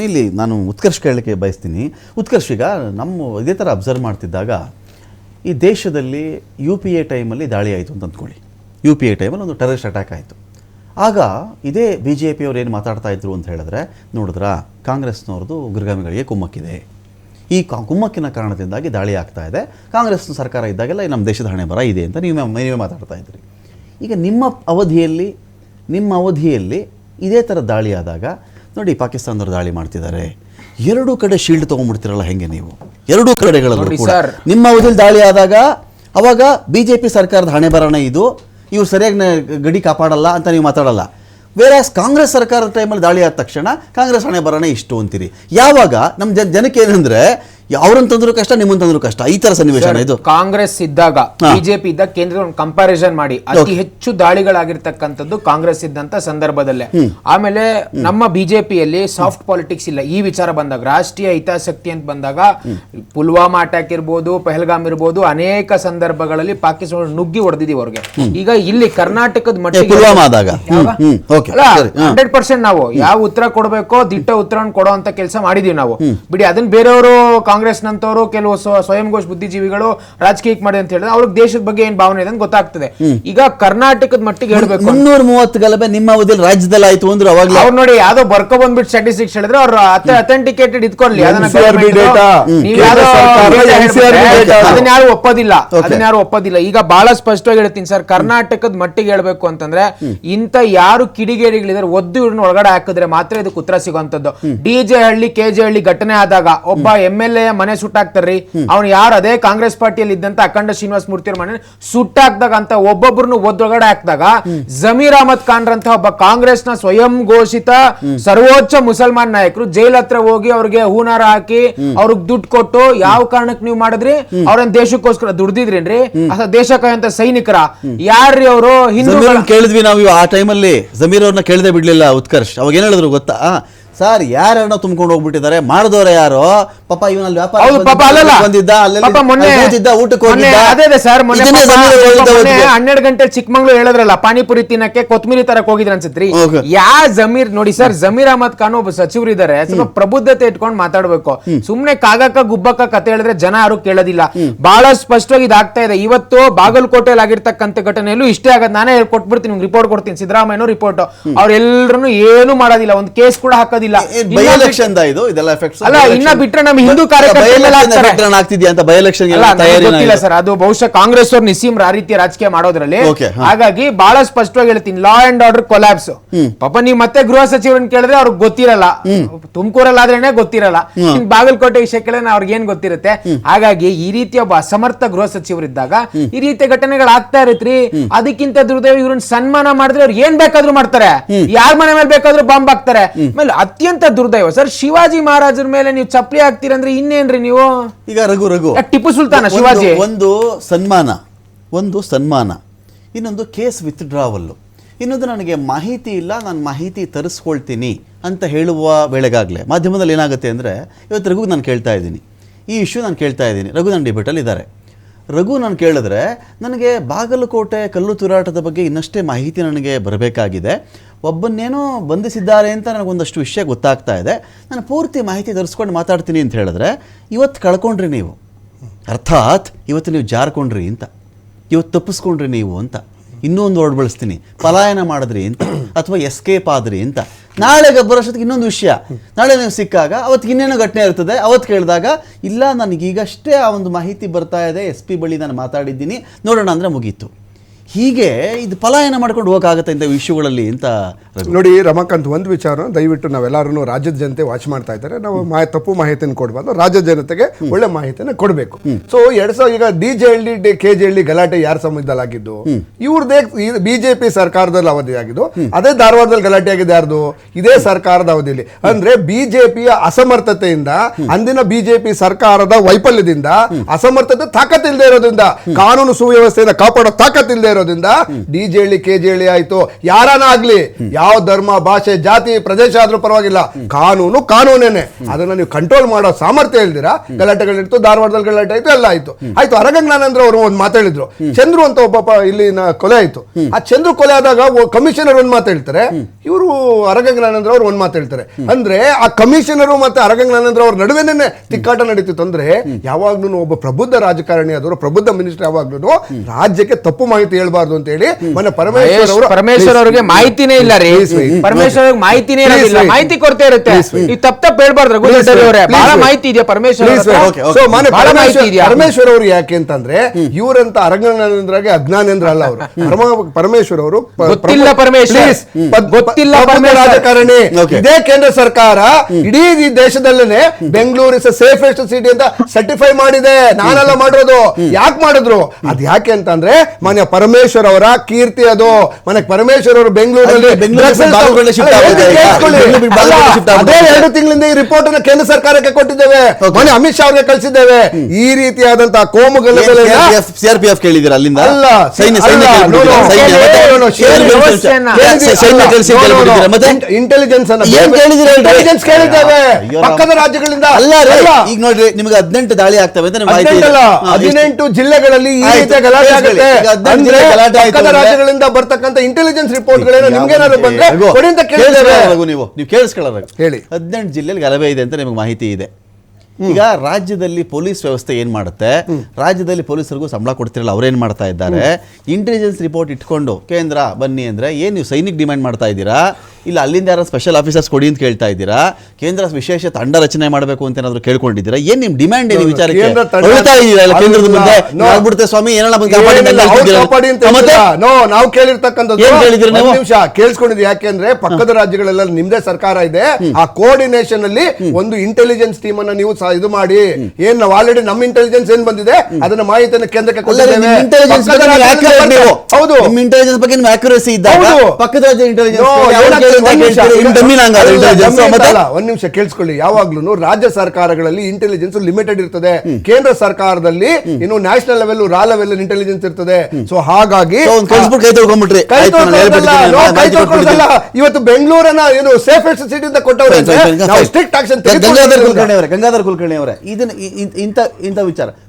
ಇಲ್ಲಿ ನಾನು ಉತ್ಕರ್ಷ್ ಕೇಳಲಿಕ್ಕೆ ಬಯಸ್ತೀನಿ. ಉತ್ಕರ್ಷ್ ಈಗ ನಮ್ಮ ಇದೇ ಥರ ಅಬ್ಸರ್ವ್ ಮಾಡ್ತಿದ್ದಾಗ ಈ ದೇಶದಲ್ಲಿ ಯು ಪಿ ಎ ಟೈಮಲ್ಲಿ ದಾಳಿ ಆಯಿತು ಅಂತ ಅಂದ್ಕೊಳ್ಳಿ. ಯು ಪಿ ಎ ಟೈಮಲ್ಲಿ ಒಂದು ಟೆರರಿಸ್ಟ್ ಅಟ್ಯಾಕ್ ಆಯಿತು. ಆಗ ಇದೇ ಬಿ ಜೆ ಪಿಯವ್ರು ಏನು ಮಾತಾಡ್ತಾ ಇದ್ರು ಅಂತ ಹೇಳಿದ್ರೆ, ನೋಡಿದ್ರ ಕಾಂಗ್ರೆಸ್ನವ್ರದ್ದು ಉಗ್ರಗಾಮಿಗಳಿಗೆ ಕುಮ್ಮಕ್ಕಿದೆ. ಈ ಕುಮ್ಮಕ್ಕಿನ ಕಾರಣದಿಂದಾಗಿ ದಾಳಿ ಆಗ್ತಾ ಇದೆ. ಕಾಂಗ್ರೆಸ್ ಸರ್ಕಾರ ಇದ್ದಾಗೆಲ್ಲ ನಮ್ಮ ದೇಶದ ಹಣೆ ಬರ ಇದೆ ಅಂತ ನೀವೇ ನೀವೇ ಮಾತಾಡ್ತಾ ಇದ್ರಿ. ಈಗ ನಿಮ್ಮ ಅವಧಿಯಲ್ಲಿ ನಿಮ್ಮ ಅವಧಿಯಲ್ಲಿ ಇದೇ ಥರ ದಾಳಿ ಆದಾಗ ನೋಡಿ ಪಾಕಿಸ್ತಾನದವ್ರು ದಾಳಿ ಮಾಡ್ತಿದ್ದಾರೆ. ಎರಡೂ ಕಡೆ ಶೀಲ್ಡ್ ತೊಗೊಂಡ್ಬಿಡ್ತಿರಲ್ಲ ಹೆಂಗೆ ನೀವು? ಎರಡೂ ಕಡೆಗಳಲ್ಲೂ ಕೂಡ. ನಿಮ್ಮ ಅವಧಿಯಲ್ಲಿ ದಾಳಿ ಆದಾಗ ಅವಾಗ ಬಿ ಜೆ ಪಿ ಸರ್ಕಾರದ ಹಣೆ ಬರೋಣ ಇದು. ಇವ್ರು ಸರಿಯಾಗಿ ಗಡಿ ಕಾಪಾಡಲ್ಲ ಅಂತ ನೀವು ಮಾತಾಡಲ್ಲ. ಬೇರೆ ಕಾಂಗ್ರೆಸ್ ಸರ್ಕಾರದ ಟೈಮಲ್ಲಿ ದಾಳಿ ಆದ ತಕ್ಷಣ ಕಾಂಗ್ರೆಸ್ ಹಣೆ ಬರೋಣ ಇಷ್ಟು ಅಂತೀರಿ. ಯಾವಾಗ? ನಮ್ಮ ಜನ ಜನಕ್ಕೆ ಏನಂದ್ರೆ ಅವ್ರನ್ನ ತಂದ್ರು ಕಷ್ಟ ನಿಮ್ಮನ್ನ ತಂದ್ರು ಕಷ್ಟ. ಈ ತರ ಸನ್ನಿವೇಶ ಇದು. ಕಾಂಗ್ರೆಸ್ ಇದ್ದಾಗ ಬಿಜೆಪಿ ಇದ್ದಾಗ ಕೇಂದ್ರ ಕಂಪಾರಿಸನ್ ಮಾಡಿ. ಅತಿ ಹೆಚ್ಚು ದಾಳಿಗಳಾಗಿರ್ತಕ್ಕಂಥದ್ದು ಕಾಂಗ್ರೆಸ್ ಇದ್ದಂತ ಸಂದರ್ಭದಲ್ಲೇ. ಆಮೇಲೆ ನಮ್ಮ ಬಿಜೆಪಿಯಲ್ಲಿ ಸಾಫ್ಟ್ ಪಾಲಿಟಿಕ್ಸ್ ಇಲ್ಲ. ಈ ವಿಚಾರ ಬಂದಾಗ ರಾಷ್ಟ್ರೀಯ ಹಿತಾಸಕ್ತಿ ಅಂತ ಬಂದಾಗ ಪುಲ್ವಾಮಾ ಅಟ್ಯಾಕ್ ಇರ್ಬೋದು ಪೆಹಲ್ಗಾಮ್ ಇರ್ಬೋದು ಅನೇಕ ಸಂದರ್ಭಗಳಲ್ಲಿ ಪಾಕಿಸ್ತಾನ ನುಗ್ಗಿ ಹೊಡೆದಿದೀವಿ ಅವ್ರಿಗೆ. ಈಗ ಇಲ್ಲಿ ಕರ್ನಾಟಕದ ಮಟ್ಟಿಗೆ. ಹಂಡ್ರೆಡ್ ಪರ್ಸೆಂಟ್ ನಾವು. ಯಾವ ಉತ್ತರ ಕೊಡಬೇಕೋ ದಿಟ್ಟ ಉತ್ತರ ಕೊಡೋ ಅಂತ ಕೆಲಸ ಮಾಡಿದೀವಿ ನಾವು. ಬಿಡಿ ಅದನ್ನ ಬೇರೆಯವರು ಕಾಂಗ್ರೆಸ್ ನಂತವರು ಕೆಲವು ಸ್ವ- ಸ್ವಯಂ ಘೋಷ ಬುದ್ಧಿಜೀವಿಗಳು ರಾಜಕೀಯಕ್ಕೆ ಮಾಡಿ ಅಂತ ಹೇಳಿದ್ರೆ ಅವ್ರಿಗೆ ದೇಶದ ಬಗ್ಗೆ ಏನ್ ಭಾವನೆ ಇದೆ ಅಂತ ಗೊತ್ತಾಗ್ತದೆ. ಈಗ ಕರ್ನಾಟಕದ ಮಟ್ಟಿಗೆ ಹೇಳ್ಬೇಕು ಮುನ್ನೂರ ಮೂವತ್ತು ಗಲಭೆ ನಿಮ್ಮ ಅವಧಿಯಲ್ಲಿ ರಾಜ್ಯದಲ್ಲಿ ಆಯ್ತು ಅಂದ್ರೆ ಅವಾಗ ಅವ್ರು ನೋಡಿ ಯಾವ್ದೋ ಬರ್ಕೊ ಬಂದ್ಬಿಟ್ಟು ಸ್ಟಾಟಿಸ್ಟಿಕ್ಸ್ ಹೇಳಿದ್ರೆ ಅವ್ರ ಅಥೆಂಟಿಕೇಟೆಡ್ ಇದ್ಕೊಳ್ಳಿ. ಅದನ್ನ ಯಾರು ಒಪ್ಪೋದಿಲ್ಲ. ಅದನ್ನ ಯಾರು ಒಪ್ಪೋದಿಲ್ಲ. ಈಗ ಬಹಳ ಸ್ಪಷ್ಟವಾಗಿ ಹೇಳ್ತೀನಿ ಸರ್ ಕರ್ನಾಟಕದ ಮಟ್ಟಿಗೆ ಹೇಳ್ಬೇಕು ಅಂತಂದ್ರೆ ಇಂತ ಯಾರು ಕಿಡಿಗೇಡಿಗಳಿದ್ರೆ ಒದ್ದು ಇವ್ರನ್ನ ಒಳಗಡೆ ಹಾಕಿದ್ರೆ ಮಾತ್ರ ಇದಕ್ಕೆ ಉತ್ತರ ಸಿಗುವಂತದ್ದು D J Halli K J Halli ಘಟನೆ ಆದಾಗ ಒಬ್ಬ ಎಂ ಎಲ್ ಎ ಮನೆ ಸುಟ್ಟಾಕ್ತಾರ್ರಿ. ಅವ್ನು ಯಾರು ಅದೇ ಕಾಂಗ್ರೆಸ್ ಪಾರ್ಟಿಯಲ್ಲಿ ಇದ್ದಂತ ಅಖಂಡ ಶ್ರೀನಿವಾಸ ಮೂರ್ತಿ ಅವ್ರ ಮನೆ ಸುಟ್ಟಾಕ್ದಾಗ ಅಂತ ಒಬ್ಬೊಬ್ಬರನ್ನು ಒದ್ದೊಳಗಡೆ ಹಾಕಿದಾಗ ಜಮೀರ್ ಅಹಮದ್ ಖಾನ್ ರಂತ ಒಬ್ಬ ಕಾಂಗ್ರೆಸ್ನ ಸ್ವಯಂ ಘೋಷಿತ ಸರ್ವೋಚ್ಚ ಮುಸಲ್ಮಾನ್ ನಾಯಕರು ಜೈಲ್ ಹತ್ರ ಹೋಗಿ ಅವ್ರಿಗೆ ಹೂನಾರ ಹಾಕಿ ಅವ್ರಿಗೆ ದುಡ್ಡು ಕೊಟ್ಟು ಯಾವ ಕಾರಣಕ್ಕೆ ನೀವು ಮಾಡಿದ್ರಿ? ಅವ್ರನ್ನ ದೇಶಕ್ಕೋಸ್ಕರ ದುಡ್ದಿದ್ರೇನ್ರಿ? ಅಥವಾ ದೇಶ ಕಾಯಂತ ಸೈನಿಕರ. ಯಾರ್ರಿ ಅವರು? ಹಿಂದೂ ಕೇಳಿದ್ವಿ ನಾವು ಆ ಟೈಮಲ್ಲಿ ಜಮೀರ್ ಅವ್ರನ್ನ ಕೇಳದೆ ಬಿಡ್ಲಿಲ್ಲ ಉತ್ಕರ್ಷ್. ಅವಾಗ ಏನ್ ಹೇಳಿದ್ರು ಗೊತ್ತಾ? ಸರ್ ಯಾರನ್ನ ತುಂಬ್ಕೊಂಡು ಹೋಗ್ಬಿಟ್ಟಿದ್ದಾರೆ? ಮಾಡಿದವ್ರೆ ಯಾರು? ಪಾಪ ಇವನಲ್ಲಿ ವ್ಯಾಪಾರ ಹೌದು ಪಾಪ ಅಲ್ಲಲ್ಲ. ಬಂದಿದ್ದ ಅಲ್ಲೆಲ್ಲಿ ಪಾಪ ಮೊನ್ನೆ ಅಲ್ಲಿ ಕೂತಿದ್ದ ಊಟಕ್ಕೆ ಮೊನ್ನೆ ಹೋಗಿದ್ದ. ಅದೇ ಅದೇ ಸರ್ ಮೊನ್ನೆ ಇದನ್ನೇ. ಹನ್ನೆರಡು ಗಂಟೆ ಚಿಕ್ಕಮಂಗ್ಳೂರ್ ಹೇಳಿದ್ರಲ್ಲ ಪಾನಿಪುರಿ ತಿನ್ನಕ್ಕೆ ಕೊತ್ಮಿರಿ ತರಕ್ ಹೋಗಿದ್ರ ಅನ್ಸತ್ರಿ? Okay. ಯಾ ಜಮೀರ್ ನೋಡಿ ಸರ್ ಜಮೀರ್ ಅಹಮದ್ ಖಾನ್ ಒಬ್ಬ ಸಚಿವರು ಇದಾರೆ ಸ್ವಲ್ಪ ಪ್ರಬುದ್ಧತೆ ಇಟ್ಕೊಂಡು ಮಾತಾಡ್ಬೇಕು. ಸುಮ್ನೆ ಕಾಗಕ್ಕ ಗುಬ್ಬಕ್ಕ ಕತೆ ಹೇಳಿದ್ರೆ ಜನ ಯಾರು ಕೇಳೋದಿಲ್ಲ. ಬಹಳ ಸ್ಪಷ್ಟವಾಗಿ ಇದಾಗ್ತಾ ಇದೆ. ಇವತ್ತು ಬಾಗಲಕೋಟೆಯಲ್ಲಿ ಆಗಿರ್ತಕ್ಕಂಥ ಘಟನೆಯಲ್ಲೂ ಇಷ್ಟೇ ಆಗದ್ ನಾನೇ ಕೊಟ್ಬಿಡ್ತೀನಿ ರಿಪೋರ್ಟ್ ಕೊಡ್ತೀನಿ. ಸಿದ್ದರಾಮಯ್ಯ ರಿಪೋರ್ಟ್ ಅವ್ರೆಲ್ಲರೂ ಏನು ಮಾಡೋದಿಲ್ಲ. ಒಂದು ಕೇಸ್ ಕೂಡ ಹಾಕೋದಿಲ್ಲ. ಬೈ ಇನ್ನ ಎಲೆಕ್ಷನ್ ಇದು? ಇದೆಲ್ಲ ಎಫೆಕ್ಟ್ಸ್ ಅಲ್ಲ, ಇನ್ನ ಬಿಟ್ರೆ ನಮ್ಮ ಹಿಂದೂ ಕಾರ್ಯಕರ್ತರ ಎಲ್ಲ ಹಾಕ್ತಾರೆ. ಆಗ್ತಿದ್ಯಾ ಅಂತ ಬೈ ಎಲೆಕ್ಷನ್ ಅಲ್ಲ, ನನಗೆ ಗೊತ್ತಿಲ್ಲ ಸರ್. ಅದು ಬಹುಶಃ ಕಾಂಗ್ರೆಸ್ ಅವ್ರು ನಿಸೀಮ್ ಆ ರೀತಿ ರಾಜಕೀಯ ಮಾಡೋದ್ರಲ್ಲಿ ಹಾಗಾಗಿ ಬಹಳ ಸ್ಪಷ್ಟವಾಗಿ ಹೇಳ್ತೀನಿ. ಲಾ ಅಂಡ್ ಆರ್ಡರ್ ಕೊಲಾಬ್ಸ್ ಪಾಪ ನೀವು ಮತ್ತೆ ಗೃಹ ಸಚಿವರನ್ನ ಕೇಳಿದ್ರೆ ಅವ್ರಿಗೆ ಗೊತ್ತಿರಲ್ಲ. ತುಮಕೂರಲ್ಲಿ ಆದ್ರೇನೆ ಗೊತ್ತಿರಲ್ಲ. ಬಾಗಲಕೋಟೆ ವಿಷಯ ಕೇಳಿದ್ರೆ ಅವ್ರಿಗೆ ಏನ್ ಗೊತ್ತಿರುತ್ತೆ? ಹಾಗಾಗಿ ಈ ರೀತಿಯ ಒಬ್ಬ ಅಸಮರ್ಥ ಗೃಹ ಸಚಿವರಿದ್ದಾಗ ಈ ರೀತಿಯ ಘಟನೆಗಳು ಆಗ್ತಾ ಇರತ್ರಿ. ಅದಕ್ಕಿಂತ ದುರ್ದೈವ ಇವ್ರನ್ನ ಸನ್ಮಾನ ಮಾಡಿದ್ರೆ ಅವ್ರು ಏನ್ ಬೇಕಾದ್ರೂ ಮಾಡ್ತಾರೆ. ಯಾರ ಮನೆ ಮೇಲೆ ಬೇಕಾದ್ರೂ ಬಾಂಬ್ ಹಾಕ್ತಾರೆ. ಆಮೇಲೆ ಅತ್ಯಂತ ದುರ್ದೈವ. ಸರ್ ಶಿವಾಜಿ ಮಹಾರಾಜರ ಮೇಲೆ ನೀವು ಚಪ್ಪಲಿ ಹಾಕ್ತೀರಂದ್ರೆ ಇನ್ನೇನ್ರಿ ನೀವು? ಈಗ ರಘು ರಘು. ಟಿಪ್ಪು ಸುಲ್ತಾನ ಒಂದು- ಶಿವಾಜಿ. ಒಂದು ಸನ್ಮಾನ ಒಂದು ಸನ್ಮಾನ. ಇನ್ನೊಂದು ಕೇಸ್ ವಿತ್ಡ್ರಾವಲ್ಲು ಇನ್ನೊಂದು ನನಗೆ ಮಾಹಿತಿ ಇಲ್ಲ ನಾನು ಮಾಹಿತಿ ತರಿಸ್ಕೊಳ್ತೀನಿ ಅಂತ ಹೇಳುವ ವೇಳೆಗಾಗಲೇ. ಮಾಧ್ಯಮದಲ್ಲಿ ಏನಾಗುತ್ತೆ ಅಂದರೆ ಇವತ್ತು ರಘು ನಾನು ಕೇಳ್ತಾ ಇದ್ದೀನಿ. ಈ ಇಶ್ಯೂ ನಾನು ಕೇಳ್ತಾ ಇದ್ದೀನಿ. ರಘು ನನ್ನ ಡಿಬೇಟಲ್ಲಿ ಇದ್ದಾರೆ. ರಘು ನಾನು ಕೇಳಿದ್ರೆ ನನಗೆ ಬಾಗಲಕೋಟೆ ಕಲ್ಲು ತೂರಾಟದ ಬಗ್ಗೆ ಇನ್ನಷ್ಟೇ ಮಾಹಿತಿ ನನಗೆ ಬರಬೇಕಾಗಿದೆ. ಒಬ್ಬನ್ನೇನೋ ಬಂಧಿಸಿದ್ದಾರೆ ಅಂತ ನನಗೊಂದಷ್ಟು ವಿಷಯ ಗೊತ್ತಾಗ್ತಾ ಇದೆ. ನಾನು ಪೂರ್ತಿ ಮಾಹಿತಿ ತರಿಸ್ಕೊಂಡು ಮಾತಾಡ್ತೀನಿ ಅಂತ ಹೇಳಿದ್ರೆ, ಇವತ್ತು ಕಳ್ಕೊಂಡ್ರಿ ನೀವು. ಅರ್ಥಾತ್, ಇವತ್ತು ನೀವು ಜಾರ್ಕೊಂಡ್ರಿ ಅಂತ. ಇವತ್ತು ತಪ್ಪಿಸ್ಕೊಂಡ್ರಿ ನೀವು ಅಂತ. ಇನ್ನೊಂದು ಒಂದು ಬಳಸ್ತೀನಿ. ಪಲಾಯನ ಮಾಡಿದ್ರಿ ಅಂತ. ಅಥವಾ ಎಸ್ಕೇಪ್ ಆದ್ರಿ ಅಂತ. ನಾಳೆಗೆ ಬರೋಷ್ಟೊತ್ತಿಗೆ ಇನ್ನೊಂದು ವಿಷಯ. ನಾಳೆ ನೀವು ಸಿಕ್ಕಾಗ ಅವತ್ತು ಇನ್ನೇನೋ ಘಟನೆ ಇರ್ತದೆ. ಅವತ್ತು ಕೇಳಿದಾಗ, ಇಲ್ಲ ನನಗೀಗಷ್ಟೇ ಆ ಒಂದು ಮಾಹಿತಿ ಬರ್ತಾ ಇದೆ. ಎಸ್ ಪಿ ಬಳಿ ನಾನು ಮಾತಾಡಿದ್ದೀನಿ. ನೋಡೋಣ ಅಂದರೆ ಮುಗೀತು. ಹೀಗೆ ಇದು ಪಲಾಯನ ಮಾಡ್ಕೊಂಡು ಹೋಗೋಕ್ಕಾಗತ್ತೆ ಇಂಥ ವಿಷಯಗಳಲ್ಲಿ ಅಂತ. ನೋಡಿ ರಮಾಕಾಂತ್ ಒಂದು ವಿಚಾರ ದಯವಿಟ್ಟು ನಾವೆಲ್ಲರೂ ರಾಜ್ಯದ ಜನತೆ ವಾಚ್ ಮಾಡ್ತಾ ಇದ್ದಾರೆ. ನಾವು ತಪ್ಪು ಮಾಹಿತಿಯನ್ನು ಕೊಡಬಾರ್ದು. ರಾಜ್ಯದ ಜನತೆಗೆ ಒಳ್ಳೆ ಮಾಹಿತಿಯನ್ನು ಕೊಡಬೇಕು. ಸೊ ಎರಡ್ ಸಾವಿರ ಈಗ D J Halli K J Halli ಗಲಾಟೆ ಯಾರ ಸಮಯದಲ್ಲಿ ಆಗಿದ್ದು ಇವ್ರದೇ ಬಿಜೆಪಿ ಸರ್ಕಾರದಲ್ಲಿ ಅವಧಿ ಆಗಿದ್ದು ಅದೇ ಧಾರವಾಡದಲ್ಲಿ ಗಲಾಟೆ ಆಗಿದೆ ಯಾರ್ದು? ಇದೇ ಸರ್ಕಾರದ ಅವಧಿಯಲ್ಲಿ. ಅಂದ್ರೆ ಬಿಜೆಪಿಯ ಅಸಮರ್ಥತೆಯಿಂದ ಅಂದಿನ ಬಿಜೆಪಿ ಸರ್ಕಾರದ ವೈಫಲ್ಯದಿಂದ ಅಸಮರ್ಥತೆ ತಾಕತ್ ಇಲ್ಲದೆ ಇರೋದ್ರಿಂದ ಕಾನೂನು ಸುವ್ಯವಸ್ಥೆಯಿಂದ ಕಾಪಾಡೋ ತಾಕತ್ ಇಲ್ಲದೆ ಇರೋದ್ರಿಂದ DJ D J Halli K J Halli ಆಯ್ತು. ಯಾರನ್ನ ಆಗ್ಲಿ ಯಾವ ಧರ್ಮ ಭಾಷೆ ಜಾತಿ ಪ್ರದೇಶ ಆದ್ರೂ ಪರವಾಗಿಲ್ಲ. ಕಾನೂನು ಕಾನೂನೇನೆ. ಅದನ್ನ ನೀವು ಕಂಟ್ರೋಲ್ ಮಾಡೋ ಸಾಮರ್ಥ್ಯ ಇಲ್ದಿರಾ ಗಲಾಟೆಗಳಿತ್ತು ಧಾರವಾಡದಲ್ಲಿ ಗಲಾಟೆ ಆಯ್ತು ಎಲ್ಲ ಆಯ್ತು. ಆಯ್ತು ಅರಗಜ್ಞಾನೇಂದ್ರ ಅವರು ಒಂದು ಮಾತಾಡಿದ್ರು ಚಂದ್ರು ಅಂತ ಒಬ್ಬ ಇಲ್ಲಿನ ಕೊಲೆ ಆಯ್ತು. ಆ ಚಂದ್ರು ಕೊಲೆ ಆದಾಗ ಕಮಿಷನರ್ ಒಂದ್ ಮಾತು ಹೇಳ್ತಾರೆ. ಇವರು ಅರಗಜ್ಞಾನೇಂದ್ರ ಅವ್ರು ಒಂದ್ ಮಾತು ಹೇಳ್ತಾರೆ. ಅಂದ್ರೆ ಆ ಕಮಿಷನರು ಮತ್ತೆ ಅರಗಜ್ಞಾನೇಂದ್ರ ಅವ್ರ ನಡುವೆನೇ ತಿಕ್ಕಾಟ ನಡೀತಿತ್ತು. ಅಂದ್ರೆ ಯಾವಾಗ್ಲೂ ಒಬ್ಬ ಪ್ರಬುದ್ಧ ರಾಜಕಾರಣಿ ಆದವರು ಪ್ರಬುದ್ಧ ಮಿನಿಸ್ಟರ್ ಯಾವಾಗ್ಲೂ ರಾಜ್ಯಕ್ಕೆ ತಪ್ಪು ಮಾಹಿತಿ ಹೇಳ್ಬಾರ್ದು ಅಂತ ಹೇಳಿ ಮೊನ್ನೆ ಪರಮೇಶ್ವರ್ ಅವರು ಪರಮೇಶ್ವರ್ ಅವರಿಗೆ ಮಾಹಿತಿನೇ ಇಲ್ಲ ರೀ. ಪರಮೇಶ್ವರ್ ಮಾಹಿತಿನೇ ಇರೋದಿಲ್ಲ. ಮಾಹಿತಿ ಕೊರತೆ ಇರುತ್ತೆ. ಈ ತಪ್ಪ ತಪ್ಪ ಹೇಳ್ಬಾರ್ದು ರಘು Please ದಡ್ಡರಿ wait. ಅವರೇ ಬಹಳ ಮಾಹಿತಿ ಇದೆಯಾ ಪರಮೇಶ್ವರ್ ಮಾನ್ಯ ಬಹಳ ಮಾಹಿತಿ ಪರಮೇಶ್ವರ್ ಇದೆಯಾ? ಪರಮೇಶ್ವರ್ ಅವರು ಯಾಕೆ ಅಂತಂದ್ರೆ ಇವರಂತ ಅರಗಜ್ಞಾನೇಂದ್ರಗೆ ಅಜ್ಞಾನೇಂದ್ರ ಅಲ್ಲ ಅವರು. ಪರಮೇಶ್ವರ ಅವರು ಗೊತ್ತಿಲ್ಲ ಪರಮೇಶ್ವರ್. ಗೊತ್ತಿಲ್ಲ. ರಾಜಕಾರಣಿ. ಇದೇ ಕೇಂದ್ರ ಸರ್ಕಾರ ಇಡೀ ಈ ದೇಶದಲ್ಲೇ ಬೆಂಗಳೂರು ಇಸ್ ಸೇಫೆಸ್ಟ್ ಸಿಟಿ ಅಂತ ಸರ್ಟಿಫೈ ಮಾಡಿದೆ. ನಾನೆಲ್ಲ ಮಾಡಿರೋದು. ಯಾಕೆ ಮಾಡಿದ್ರು? ಅದ್ ಯಾಕೆ ಅಂತಂದ್ರೆ ಮನೆ ಪರಮೇಶ್ವರ್ ಅವರ ಕೀರ್ತಿ ಅದು. ಮನೆ ಪರಮೇಶ್ವರ್ ಅವರು ಬೆಂಗಳೂರಲ್ಲಿ ಅದೇ ಎರಡು ತಿಂಗಳಿಂದ ಈ ರಿಪೋರ್ಟ್ ಅನ್ನು ಕೇಂದ್ರ ಸರ್ಕಾರಕ್ಕೆ ಕೊಟ್ಟಿದ್ದೇವೆ. ಮೊನ್ನೆ ಅಮಿತ್ ಶಾ ಅವರಿಗೆ ಕಳಿಸಿದ್ದೇವೆ ಈ ರೀತಿಯಾದಂತಹ ಕೋಮು ಗಲಭೆಗಳನ್ನ ಸಿಆರ್ಪಿಎಫ್ ಕೇಳಿದಿರ ಅಲ್ಲಿಂದ ಅಲ್ಲ, ಸೈನ್ಯ ಸೈನ್ಯ ಇಂಟೆಲಿಜೆನ್ಸ್ ಅನ್ನ? ಇಂಟೆಲಿಜೆನ್ಸ್ ಕೇಳಿದ್ದೇವೆ ಪಕ್ಕದ ರಾಜ್ಯಗಳಿಂದ ಅಲ್ಲ ಈಗ ನೋಡ್ರಿ ನಿಮ್ಗೆ ಹದಿನೆಂಟು ದಾಳಿ ಆಗ್ತವೆ ಅಂತ ಮಾಹಿತಿ? ಹದಿನೆಂಟು ಜಿಲ್ಲೆಗಳಲ್ಲಿ ಈ ರೀತಿಯ ಗಲಾಟೆ. ಆಗುತ್ತೆ ಪಕ್ಕದ ರಾಜ್ಯಗಳಿಂದ ಬರ್ತಕ್ಕಂಥ ಇಂಟೆಲಿಜೆನ್ಸ್ ರಿಪೋರ್ಟ್ಗಳೇನೋ ನಿಮ್ಗೇನಾದ್ರು ಬಂದ್ರೆ ರಘು, ಕೊಡಿ ಅಂತ ಕೇಳಿದ್ದೇವೆ ಕೇಳಿಸ್ಕೊಳ್ಳೋ ರಘು ನೀವು. ನೀವು ರಘು. ಹೇಳಿ. ಹದಿನೆಂಟು ಜಿಲ್ಲೆಯಲ್ಲಿ ಗಲಭೆ ಇದೆ ಅಂತ ನಿಮಗೆ ಮಾಹಿತಿ ಇದೆ. ಈಗ ರಾಜ್ಯದಲ್ಲಿ ಪೊಲೀಸ್ ವ್ಯವಸ್ಥೆ ಏನ್ ಮಾಡುತ್ತೆ? ರಾಜ್ಯದಲ್ಲಿ ಪೊಲೀಸರಿಗೂ ಸಂಬಳ ಕೊಡ್ತಿರಲ್ಲ ಅವ್ರೇನ್ ಮಾಡ್ತಾ ಇದ್ದಾರೆ? ಇಂಟೆಲಿಜೆನ್ಸ್ ರಿಪೋರ್ಟ್ ಇಟ್ಕೊಂಡು ಕೇಂದ್ರ ಬನ್ನಿ ಅಂದ್ರೆ ಏನ್ ನೀವು ಸೈನಿಕ್ ಡಿಮ್ಯಾಂಡ್ ಮಾಡ್ತಾ ಇದ್ದೀರಾ? ಇಲ್ಲ ಅಲ್ಲಿಂದ ಯಾರು ಸ್ಪೆಷಲ್ ಆಫೀಸರ್ಸ್ ಕೊಡಿ ಅಂತ ಕೇಳ್ತಾ ಇದ್ದೀರಾ? ಕೇಂದ್ರ ವಿಶೇಷ ತಂಡ ರಚನೆ ಮಾಡಬೇಕು ಅಂತ ಏನಾದ್ರು ಕೇಳ್ಕೊಂಡಿದ್ದೀರಾ? ಏನು ನಿಮ್ಮ ಡಿಮ್ಯಾಂಡ್ ಏನು ವಿಚಾರಕ್ಕೆ? ಕೇಂದ್ರದ ಮುಂದೆ? ಆಗ್ಬಿಡುತ್ತೆ ಸ್ವಾಮಿ ಏನಾರ. ನೋ ನಾವು ಕೇಳಿರ್ತಕ್ಕಂಥದ್ದು ನಿಮಿಷ ಯಾಕೆಂದ್ರೆ ಪಕ್ಕದ ರಾಜ್ಯಗಳೆಲ್ಲ ನಿಮ್ದೇ ಸರ್ಕಾರ ಇದೆ. ಆ ಕೋಆರ್ಡಿನೇಷನ್ ಅಲ್ಲಿ ಒಂದು ಇಂಟೆಲಿಜೆನ್ಸ್ ಟೀಮ್ ಅನ್ನ ನೀವು ಇದು ಮಾಡಿ. ಏನ್ ನಾವು ಆಲ್ರೆಡಿ ನಮ್ಮ ಇಂಟೆಲಿಜೆನ್ಸ್ ಏನ್ ಬಂದಿದೆ? ಅದನ್ನ ಮಾಹಿತಿಯನ್ನು ಕೇಂದ್ರಕ್ಕೆ ಇಂಟೆಲಿಜೆನ್ಸ್ ಬಗ್ಗೆ ನೀವು. ಹೌದು. ನಿಮ್ಮ intelligence ಬಗ್ಗೆ ಇದ್ದಾಗ ಪಕ್ಕದ ರಾಜ್ಯ intelligence ಒಂದ್ ನಿಮಿಷ, ಕೇಳಿಸ್ಕೊಳ್ಳಿ. ಯಾವಾಗ್ಲೂ ರಾಜ್ಯ ಸರ್ಕಾರಗಳಲ್ಲಿ ಇಂಟೆಲಿಜೆನ್ಸ್ ಲಿಮಿಟೆಡ್ ಇರ್ತದೆ. ಕೇಂದ್ರ ಸರ್ಕಾರದಲ್ಲಿ ಇನ್ನು ನ್ಯಾಷನಲ್ ಲೆವೆಲ್ ರಾ ಲೆವೆಲ್ ಇಂಟೆಲಿಜೆನ್ಸ್ ಇರ್ತದೆ. ಸೊ ಹಾಗಾಗಿ. ಇವತ್ತು ಬೆಂಗಳೂರನ್ನ ಏನು ಸೇಫೆಸ್ಟ್ ಸಿಟಿ ಅಂತ ಕೊಟ್ಟವ್ರೆ. Strict action Gangadhar. ಕುಲಕರ್ಣಿ ಅವರೇ ಗಂಗಾಧರ್ ಕುಲಕರ್ಣಿ ಅವರೇ ಇದನ್ನ ಇಂತ ಇಂತ ವಿಚಾರ.